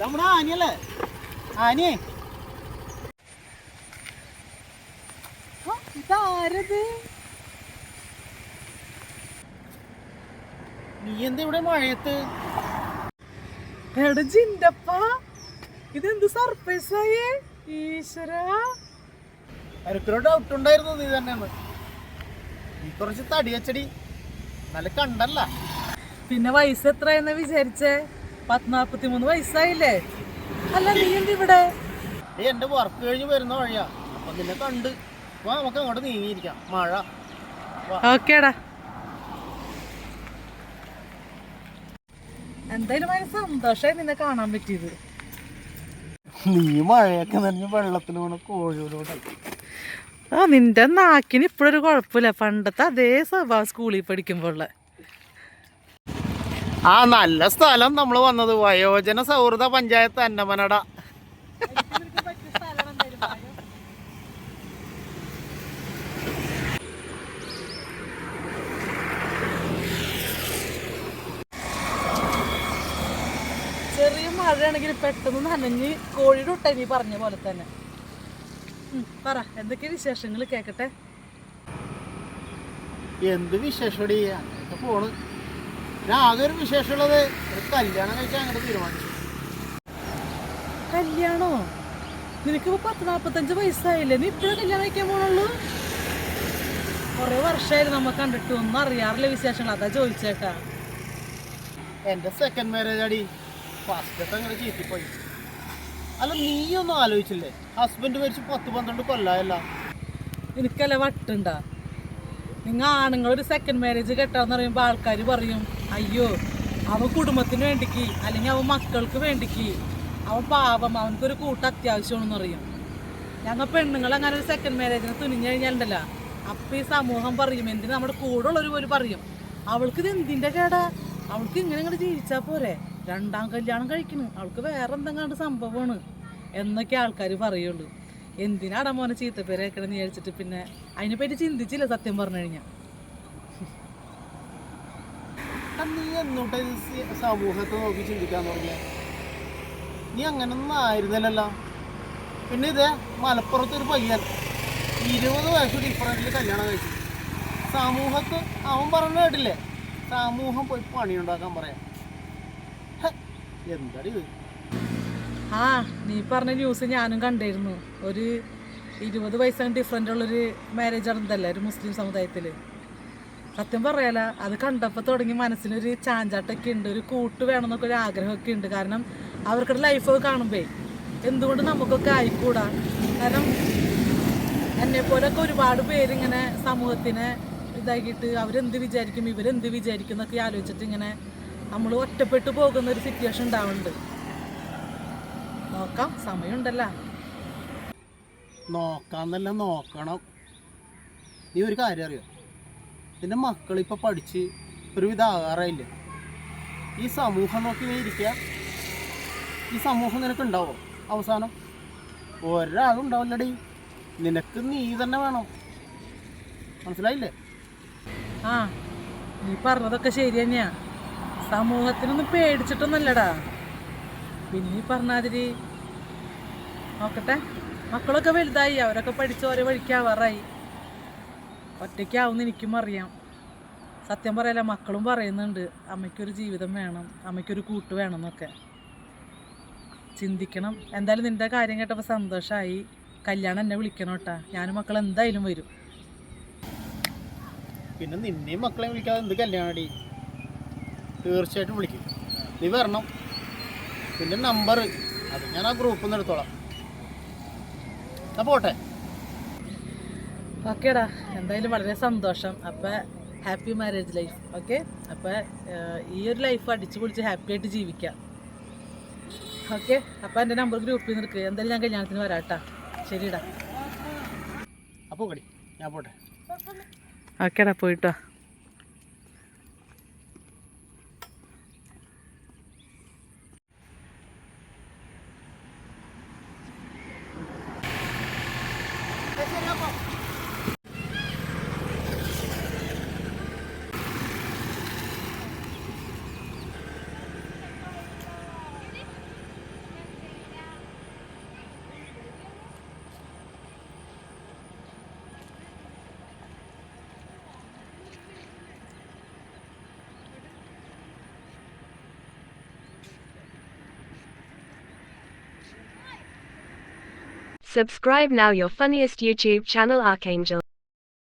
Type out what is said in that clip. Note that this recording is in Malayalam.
നമ്മുടെ ആനിയല്ലേ? ആനിയേ. ആ, ഇതാരത്? നീ എന്താ ഇവിടെ മഴയത്ത്? എടാ ജിന്റപ്പ ഇതെന്ത് സർപ്രൈസ് ആയേ ഈശ്വര. എനിക്കൊരു ഡൗട്ട് ഉണ്ടായിരുന്നു നീ തന്നെയാണ് നീ കുറച്ച് തടിയച്ചടി. നല്ല കണ്ടല്ല. പിന്നെ വയസ്സ് എത്രയെന്ന് വിചാരിച്ചേ? പത്നാപ്പത്തി മൂന്ന് വയസ്സായില്ലേ? അല്ല നീ എന്ത് ഇവിടെ എന്റെ വർക്ക് കഴിഞ്ഞ് വരുന്ന വഴിയാ. അപ്പൊ നിന്നെ കണ്ട് വാ നമുക്ക് അങ്ങോട്ട് നീങ്ങിയിരിക്കാം. മഴ. ഓക്കേടാ. എന്തായാലും ഭയങ്കര സന്തോഷമായി നിന്നെ കാണാൻ പറ്റിയത്. നീ മഴയൊക്കെ നനഞ്ഞ് വെള്ളത്തിന് പോണ കോഴിയോടെ ആ നിന്റെ നാക്കിന് ഇപ്പോഴൊരു കുഴപ്പമില്ല. പണ്ടത്തെ അതേ സ്വഭാവം സ്കൂളിൽ പഠിക്കുമ്പോൾ ആ നല്ല സ്ഥലം നമ്മൾ വന്നത്. വയോജന സൗഹൃദ പഞ്ചായത്ത് അന്നമനട. ചെറിയ മഴയാണെങ്കിൽ പെട്ടെന്ന് നനഞ്ഞ് കോഴിയുടെ ഇട്ട നീ പറഞ്ഞ പോലെ തന്നെ. പറ എന്തൊക്കെ വിശേഷങ്ങൾ കേക്കട്ടെ? എന്ത് വിശേഷം പോണ്. ഞാൻ ആകെ ഒരു വിശേഷമുള്ളത് ഒരു കല്യാണം കഴിക്കാൻ അങ്ങോട്ട് തീരുമാനിച്ചു. കല്യാണോ? നിനക്ക് പത്ത് നാപ്പത്തഞ്ച് വയസ്സായില്ലേ? നീ ഇപ്പോഴും കല്യാണം കഴിക്കാൻ പോണുള്ളൂ? കുറെ വർഷമായിരുന്നു നമ്മ കണ്ടിട്ട്. ഒന്നും അറിയാറില്ല വിശേഷങ്ങൾ. അതാ ചോദിച്ചേട്ടാ എന്റെ സെക്കൻഡ് മാരേജ് അടി ഫസ്റ്റത്തെ അങ്ങനെ ചീറ്റിപ്പോയി. അല്ല നീ ഒന്നും ആലോചിച്ചില്ലേ? ഹസ്ബൻഡ് മരിച്ച് പത്ത് പന്ത്രണ്ട് കൊല്ലായല്ല. എനിക്കല്ല വട്ടുണ്ടാ? നിങ്ങൾ ആണുങ്ങൾ ഒരു സെക്കൻഡ് മാരേജ് കെട്ടാന്ന് പറയുമ്പോൾ ആൾക്കാർ പറയും അയ്യോ അവൻ കുടുംബത്തിന് വേണ്ടിക്ക് അല്ലെങ്കിൽ അവൻ മക്കൾക്ക് വേണ്ടിക്ക് അവൻ പാപം അവനക്കൊരു കൂട്ട് അത്യാവശ്യമാണെന്ന് പറയും. ഞങ്ങൾ പെണ്ണുങ്ങൾ അങ്ങനെ ഒരു സെക്കൻഡ് മാരേജിന് തുനിഞ്ഞു കഴിഞ്ഞാലുണ്ടല്ലോ അപ്പം ഈ സമൂഹം പറയും എന്തിന് നമ്മുടെ കൂടെ ഉള്ളവർ പറയും? അവൾക്ക് ഇത് എന്തിന്റെ കേടാ? അവൾക്ക് ഇങ്ങനെ ഇങ്ങോട്ട് ജീവിച്ചാൽ പോരെ? രണ്ടാം കല്യാണം കഴിക്കണം അവൾക്ക് വേറെ എന്തെങ്കിലും സംഭവമാണ് എന്നൊക്കെ ആൾക്കാർ പറയുള്ളൂ. എന്തിനാടാ മോനെ ചീത്തപ്പേര് കേൾക്കണമെന്ന് വിചാരിച്ചിട്ട് പിന്നെ അതിനെപ്പറ്റി ചിന്തിച്ചില്ല സത്യം പറഞ്ഞു കഴിഞ്ഞാൽ നീ അങ്ങനൊന്നും ആയിരുന്നില്ലല്ലോ. പിന്നെ ഇതേ മലപ്പുറത്ത് ഒരു പയ്യൻ ഇരുപത് വയസ്സ് ഡിഫറന്റിൽ കല്യാണം കഴിച്ചു. സമൂഹത്ത് അവൻ പറഞ്ഞു കേട്ടില്ലേ? സമൂഹം പോയി പണിയുണ്ടാക്കാൻ പറയാം. എന്താ ഇത്? ആ നീ പറഞ്ഞ ന്യൂസ് ഞാനും കണ്ടിരുന്നു. ഒരു ഇരുപത് വയസ്സാണ് ഡിഫറെന്റ് ഉള്ളൊരു മാരേജ് നടന്നതല്ലേ ഒരു മുസ്ലിം സമുദായത്തിൽ സത്യം പറയാല അത് കണ്ടപ്പോൾ തുടങ്ങി മനസ്സിനൊരു ചാഞ്ചാട്ടൊക്കെ ഉണ്ട് ഒരു കൂട്ട് വേണം എന്നൊക്കെ ഒരു ആഗ്രഹമൊക്കെ ഉണ്ട്. കാരണം അവർക്കുടെ ലൈഫൊക്കെ കാണുമ്പോൾ എന്തുകൊണ്ട് നമുക്കൊക്കെ ആയിക്കൂടാ? കാരണം എന്നെപ്പോലൊക്കെ ഒരുപാട് പേരിങ്ങനെ സമൂഹത്തിനെ ഇതാക്കിയിട്ട് അവരെന്ത് വിചാരിക്കും ഇവരെന്ത് വിചാരിക്കും എന്നൊക്കെ ആലോചിച്ചിട്ട് ഇങ്ങനെ നമ്മൾ ഒറ്റപ്പെട്ടു പോകുന്ന ഒരു സിറ്റുവേഷൻ ഉണ്ടാവുന്നുണ്ട് നോക്കാം. സമയമുണ്ടല്ലോ. നോക്കാന്നല്ല നോക്കണം. നീ ഒരു കാര്യം അറിയോ? നിന്റെ മക്കൾ ഇപ്പൊ പഠിച്ച് ഒരുവിധം ആകാറായില്ല? ഈ സമൂഹം നോക്കി നീ ഇരിക്കുക. ഈ സമൂഹം നിനക്ക് ഉണ്ടാവോ? അവസാനം? ഒരാളും ഉണ്ടാവില്ലടി നിനക്ക് നീ തന്നെ വേണം. മനസ്സിലായില്ലേ? ആ നീ പറഞ്ഞതൊക്കെ ശരി തന്നെയാ. സമൂഹത്തിനൊന്നും പേടിച്ചിട്ടൊന്നല്ലടാ പിന്നെ ഈ പറഞ്ഞാതിരി നോക്കട്ടെ. മക്കളൊക്കെ വലുതായി അവരൊക്കെ പഠിച്ച് ഓരോ വഴിക്കാവാറായി ഒറ്റയ്ക്കാവുന്ന എനിക്കും അറിയാം. സത്യം പറയല മക്കളും പറയുന്നുണ്ട് അമ്മയ്ക്കൊരു ജീവിതം വേണം അമ്മയ്ക്കൊരു കൂട്ട് വേണം എന്നൊക്കെ. ചിന്തിക്കണം. എന്തായാലും നിന്റെ കാര്യം കേട്ടപ്പോൾ സന്തോഷമായി കല്യാണം എന്നെ വിളിക്കണം കേട്ടാ. ഞാനും മക്കൾ എന്തായാലും വരും. പിന്നെ നിന്നെയും മക്കളെയും വിളിക്കാതെ എന്ത് കല്യാണടി? തീർച്ചയായിട്ടും വിളിക്കും. നീ വരണം. പിന്നെ നമ്പർ അത് ഞാൻ ആ ഗ്രൂപ്പിൽ നിന്ന് എടുത്തോളാം. എന്നാ പോട്ടെ. ഓക്കേടാ എന്തായാലും വളരെ സന്തോഷം. അപ്പം ഹാപ്പി മാരേജ് ലൈഫ് ഓക്കെ അപ്പം ഈ ഒരു ലൈഫ് അടിച്ചു പൊളിച്ച് ഹാപ്പി ആയിട്ട് ജീവിക്കാം. ഓക്കെ അപ്പം എന്റെ നമ്പർ ഗ്രൂപ്പിൽ നിന്ന് എടുക്കുക എന്തായാലും ഞാൻ കല്യാണത്തിന് വരാട്ടാ. ശരിടാ. അപ്പോൾ കടി ഞാൻ പോട്ടെ. ഓക്കേടാ പോയിട്ടോ. po. Subscribe now your funniest YouTube channel Archangel.